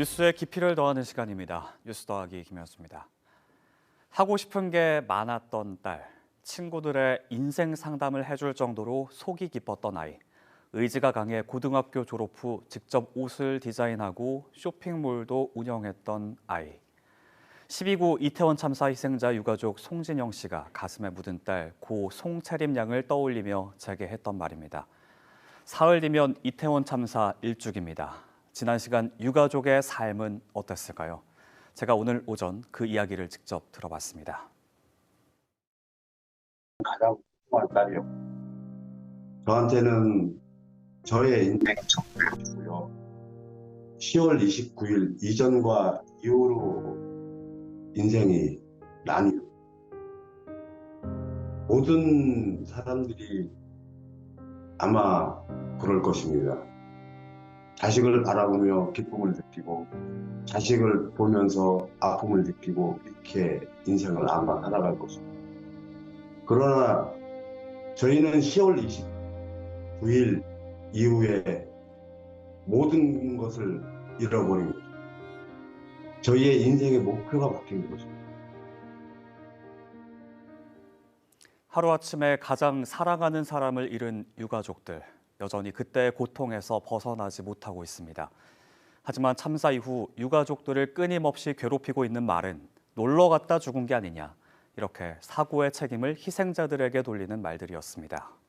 뉴스의 깊이를 더하는 시간입니다. 뉴스 더하기 김현수입니다. 하고 싶은 게 많았던 딸, 친구들의 인생 상담을 해줄 정도로 속이 깊었던 아이, 의지가 강해 고등학교 졸업 후 직접 옷을 디자인하고 쇼핑몰도 운영했던 아이. 12구 이태원 참사 희생자 유가족 송진영 씨가 가슴에 묻은 딸 고 송채림 양을 떠올리며 재개했던 말입니다. 사흘 뒤면 이태원 참사 일주기입니다. 지난 시간 유가족의 삶은 어땠을까요? 제가 오늘 오전 그 이야기를 직접 들어봤습니다. 가장 소중한 딸이요. 저한테는 저의 인생 첫 배우고요. 10월 29일 이전과 이후로 인생이 나뉘어. 모든 사람들이 아마 그럴 것입니다. 자식을 바라보며 기쁨을 느끼고 자식을 보면서 아픔을 느끼고 이렇게 인생을 아마 살아갈 것입니다. 그러나 저희는 10월 29일 이후에 모든 것을 잃어버린 거죠. 저희의 인생의 목표가 바뀐 것입니다. 하루아침에 가장 사랑하는 사람을 잃은 유가족들. 여전히 그때의 고통에서 벗어나지 못하고 있습니다. 하지만 참사 이후 유가족들을 끊임없이 괴롭히고 있는 말은 놀러 갔다 죽은 게 아니냐. 이렇게 사고의 책임을 희생자들에게 돌리는 말들이었습니다.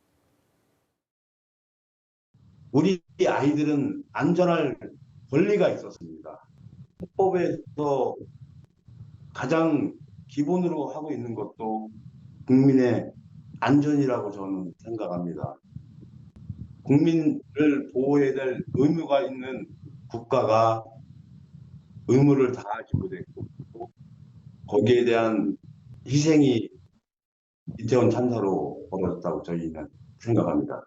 우리 아이들은 안전할 권리가 있었습니다. 헌법에서 가장 기본으로 하고 있는 것도 국민의 안전이라고 저는 생각합니다. 국민을 보호해야 될 의무가 있는 국가가 의무를 다하지 못했고 거기에 대한 희생이 이태원 참사로 벌어졌다고 저희는 생각합니다.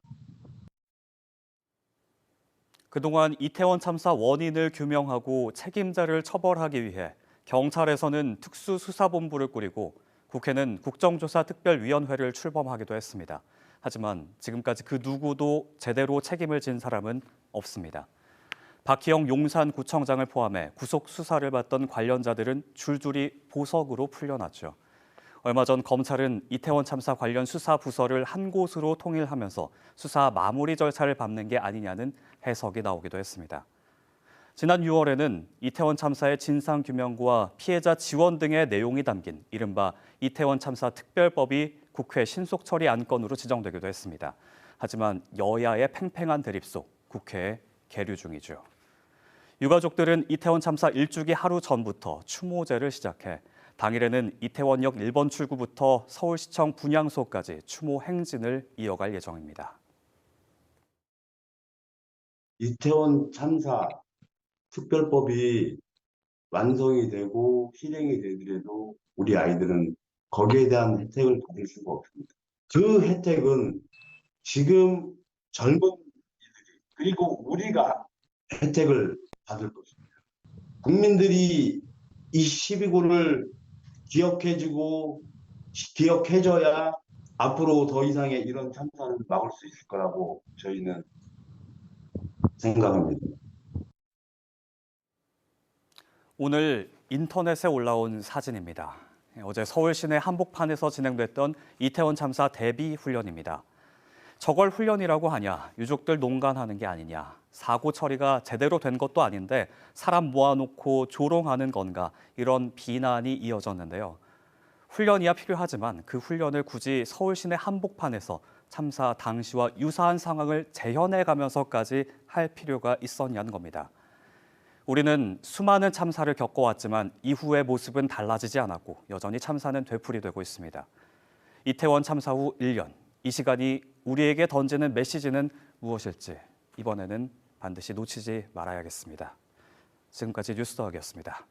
그동안 이태원 참사 원인을 규명하고 책임자를 처벌하기 위해 경찰에서는 특수수사본부를 꾸리고 국회는 국정조사 특별위원회를 출범하기도 했습니다. 하지만 지금까지 그 누구도 제대로 책임을 진 사람은 없습니다. 박희영 용산구청장을 포함해 구속 수사를 받던 관련자들은 줄줄이 보석으로 풀려났죠. 얼마 전 검찰은 이태원 참사 관련 수사 부서를 한 곳으로 통일하면서 수사 마무리 절차를 밟는 게 아니냐는 해석이 나오기도 했습니다. 지난 6월에는 이태원 참사의 진상 규명과 피해자 지원 등의 내용이 담긴 이른바 이태원 참사 특별법이 국회 신속 처리 안건으로 지정되기도 했습니다. 하지만 여야의 팽팽한 대립 속 국회에 계류 중이죠. 유가족들은 이태원 참사 일주기 하루 전부터 추모제를 시작해 당일에는 이태원역 1번 출구부터 서울시청 분향소까지 추모 행진을 이어갈 예정입니다. 이태원 참사 특별법이 완성이 되고 실행이 되더라도 우리 아이들은 거기에 대한 혜택을 받을 수가 없습니다. 그 혜택은 지금 젊은 이들이 그리고 우리가 혜택을 받을 것입니다. 국민들이 이 12구를 기억해주고 기억해줘야 앞으로 더 이상의 이런 참사를 막을 수 있을 거라고 저희는 생각합니다. 오늘 인터넷에 올라온 사진입니다. 어제 서울 시내 한복판에서 진행됐던 이태원 참사 대비 훈련입니다. 저걸 훈련이라고 하냐, 유족들 농간하는 게 아니냐, 사고 처리가 제대로 된 것도 아닌데 사람 모아놓고 조롱하는 건가 이런 비난이 이어졌는데요. 훈련이야 필요하지만 그 훈련을 굳이 서울 시내 한복판에서 참사 당시와 유사한 상황을 재현해 가면서까지 할 필요가 있었냐는 겁니다. 우리는 수많은 참사를 겪어왔지만 이후의 모습은 달라지지 않았고 여전히 참사는 되풀이되고 있습니다. 이태원 참사 후 1년, 이 시간이 우리에게 던지는 메시지는 무엇일지 이번에는 반드시 놓치지 말아야겠습니다. 지금까지 뉴스더학이었습니다.